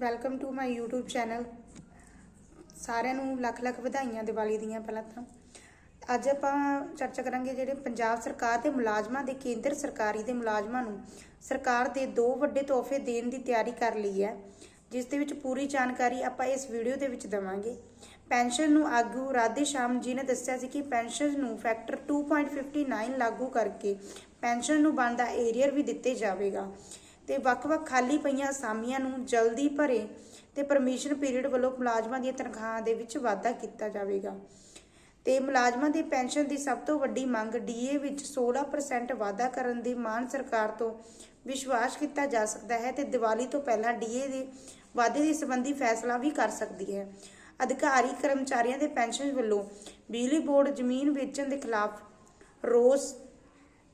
Welcome to my YouTube channel. ਸਾਰਿਆਂ ਨੂੰ ਲੱਖ ਲੱਖ ਵਧਾਈਆਂ ਦੀਵਾਲੀ ਦੀਆਂ ਪਹਿਲਾਂ ਤਾਂ। ਅੱਜ ਆਪਾਂ ਚਰਚਾ ਕਰਾਂਗੇ ਜਿਹੜੇ ਪੰਜਾਬ ਸਰਕਾਰ ਦੇ ਮੁਲਾਜ਼ਮਾਂ ਦੇ, ਕੇਂਦਰ ਸਰਕਾਰੀ ਦੇ ਮੁਲਾਜ਼ਮਾਂ ਨੂੰ ਸਰਕਾਰ ਦੇ ਦੋ ਵੱਡੇ ਤੋਹਫੇ ਦੇਣ ਦੀ ਤਿਆਰੀ ਕਰ ਲਈ ਹੈ, ਜਿਸ ਦੇ ਵਿੱਚ ਪੂਰੀ ਜਾਣਕਾਰੀ ਆਪਾਂ ਇਸ ਵੀਡੀਓ ਦੇ ਵਿੱਚ ਦਵਾਂਗੇ। ਪੈਨਸ਼ਨ ਨੂੰ ਆਗੂ ਰਾਧੇ ਸ਼ਾਮ ਜੀ ਨੇ ਦੱਸਿਆ ਸੀ ਕਿ ਪੈਨਸ਼ਨ ਨੂੰ ਫੈਕਟਰ 2.59 ਲਾਗੂ ਕਰਕੇ ਪੈਨਸ਼ਨ ਨੂੰ ਬਣਦਾ ਏਰੀਅਰ ਵੀ ਦਿੱਤੇ ਜਾਵੇਗਾ। ਤੇ ਵੱਖ-ਵੱਖ ਖਾਲੀ ਪਈਆਂ ਅਸਾਮੀਆਂ ਨੂੰ ਜਲਦੀ ਭਰੇ ਤੇ ਪਰਮਿਸ਼ਨ ਪੀਰੀਅਡ ਵੱਲੋਂ ਮੁਲਾਜ਼ਮਾਂ ਦੀਆਂ ਤਨਖਾਹਾਂ ਦੇ ਵਿੱਚ ਵਾਧਾ ਕੀਤਾ ਜਾਵੇਗਾ। ਤੇ ਮੁਲਾਜ਼ਮਾਂ ਦੀ ਪੈਨਸ਼ਨ ਦੀ ਸਭ ਤੋਂ ਵੱਡੀ ਮੰਗ ਡੀਏ ਵਿੱਚ 16% ਵਾਧਾ ਕਰਨ ਦੀ ਮਾਨ ਸਰਕਾਰ ਤੋਂ ਵਿਸ਼ਵਾਸ ਕੀਤਾ ਜਾ ਸਕਦਾ ਹੈ ਤੇ ਦੀਵਾਲੀ ਤੋਂ ਪਹਿਲਾਂ ਡੀਏ ਦੇ ਵਾਧੇ ਦੇ ਸੰਬੰਧੀ ਫੈਸਲਾ ਵੀ ਕਰ ਸਕਦੀ ਹੈ। ਅਧਿਕਾਰੀ ਕਰਮਚਾਰੀਆਂ ਦੇ ਪੈਨਸ਼ਨ ਵੱਲੋਂ ਬਿਜਲੀ ਬੋਰਡ ਜ਼ਮੀਨ ਵੇਚਣ ਦੇ ਖਿਲਾਫ ਰੋਸ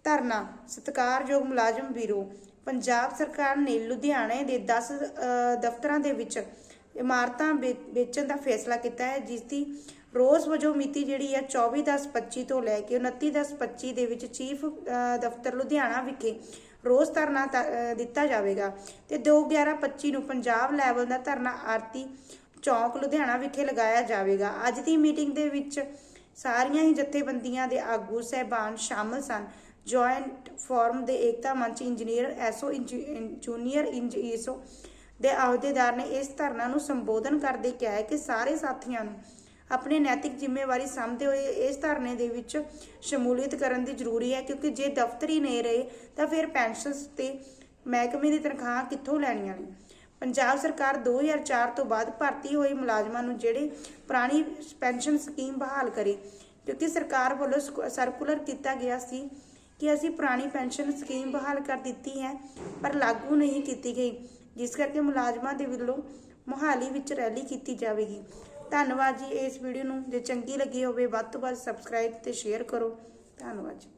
ਧਰਨਾ, ਸਤਿਕਾਰਯੋਗ ਮੁਲਾਜ਼ਮ ਵੀਰੋ ਪੰਜਾਬ ਸਰਕਾਰ ਨੇ ਲੁਧਿਆਣੇ ਦੇ 10 ਦਫ਼ਤਰਾਂ ਦੇ ਵਿੱਚ ਇਮਾਰਤਾਂ ਵੇਚਣ ਦਾ ਫੈਸਲਾ ਕੀਤਾ ਹੈ, ਜਿਸ ਦੀ ਰੋਜ਼ ਵਜੋਂ ਮਿਤੀ ਜਿਹੜੀ ਹੈ 24/10/25 ਤੋਂ ਲੈ ਕੇ 29/10/25 ਦੇ ਵਿੱਚ ਚੀਫ ਦਫ਼ਤਰ ਲੁਧਿਆਣਾ ਵਿਖੇ ਰੋਜ਼ ਧਰਨਾ ਦਿੱਤਾ ਜਾਵੇਗਾ। ਤੇ 2/11/25 ਨੂੰ ਪੰਜਾਬ ਲੈਵਲ ਦਾ ਧਰਨਾ ਆਰਤੀ ਚੌਂਕ ਲੁਧਿਆਣਾ ਵਿਖੇ ਲਗਾਇਆ ਜਾਵੇਗਾ। ਅੱਜ ਦੀ ਮੀਟਿੰਗ ਦੇ ਵਿੱਚ ਸਾਰੀਆਂ ਹੀ ਜਥੇਬੰਦੀਆਂ ਦੇ ਆਗੂ, ਸਹਿਬਾਨ ਸ਼ਾਮਲ ਸਨ। ਜੁਆਇੰਟ ਫੋਰਮ ਦੇ ਏਕਤਾ ਮੰਚ ਇੰਜੀਨੀਅਰ, ਐਸਓ ਜੂਨੀਅਰ ਇੰਜ, ਈਸੋ ਦੇ ਅਹੁਦੇਦਾਰ ਨੇ ਇਸ ਧਰਨਾ ਨੂੰ ਸੰਬੋਧਨ ਕਰਦੇ ਕਿਹਾ ਕਿ ਸਾਰੇ ਸਾਥੀਆਂ ਨੂੰ ਆਪਣੀ ਨੈਤਿਕ ਜ਼ਿੰਮੇਵਾਰੀ ਸਮਝਦੇ ਹੋਏ ਇਸ ਧਰਨੇ ਦੇ ਵਿੱਚ ਸ਼ਮੂਲੀਅਤ ਕਰਨ ਦੀ ਜ਼ਰੂਰੀ ਹੈ, ਕਿਉਂਕਿ ਜੇ ਦਫ਼ਤਰ ਨਹੀਂ ਰਹੇ ਤਾਂ ਫਿਰ ਪੈਨਸ਼ਨਸ ਤੇ ਮਹਿਕਮੇ ਦੀ ਤਨਖਾਹ ਕਿੱਥੋਂ ਲੈਣੀਆਂ ਨੇ? ਪੰਜਾਬ ਸਰਕਾਰ 2004 ਤੋਂ ਬਾਅਦ ਭਰਤੀ ਹੋਏ ਮੁਲਾਜ਼ਮਾਂ ਨੂੰ ਜਿਹੜੇ ਪੁਰਾਣੀ ਪੈਨਸ਼ਨ ਸਕੀਮ ਬਹਾਲ ਕਰੇ, ਕਿਉਂਕਿ ਸਰਕਾਰ ਵੱਲੋਂ ਸਕੂ- ਸਰਕੂਲਰ ਕੀਤਾ ਗਿਆ ਸੀ ਕਿ ਅਸੀਂ ਪੁਰਾਣੀ ਪੈਨਸ਼ਨ ਸਕੀਮ ਬਹਾਲ ਕਰ ਦਿੱਤੀ ਹੈ, ਪਰ ਲਾਗੂ ਨਹੀਂ ਕੀਤੀ ਗਈ, ਜਿਸ ਕਰਕੇ ਮੁਲਾਜ਼ਮਾਂ ਦੇ ਵੱਲੋਂ ਮੋਹਾਲੀ ਵਿੱਚ ਰੈਲੀ ਕੀਤੀ ਜਾਵੇਗੀ। ਧੰਨਵਾਦ ਜੀ ਇਸ ਵੀਡੀਓ ਨੂੰ, ਜੇ ਚੰਗੀ ਲੱਗੀ ਹੋਵੇ, ਵੱਧ ਤੋਂ ਵੱਧ ਸਬਸਕ੍ਰਾਈਬ ਤੇ ਸ਼ੇਅਰ ਕਰੋ। ਧੰਨਵਾਦ ਜੀ।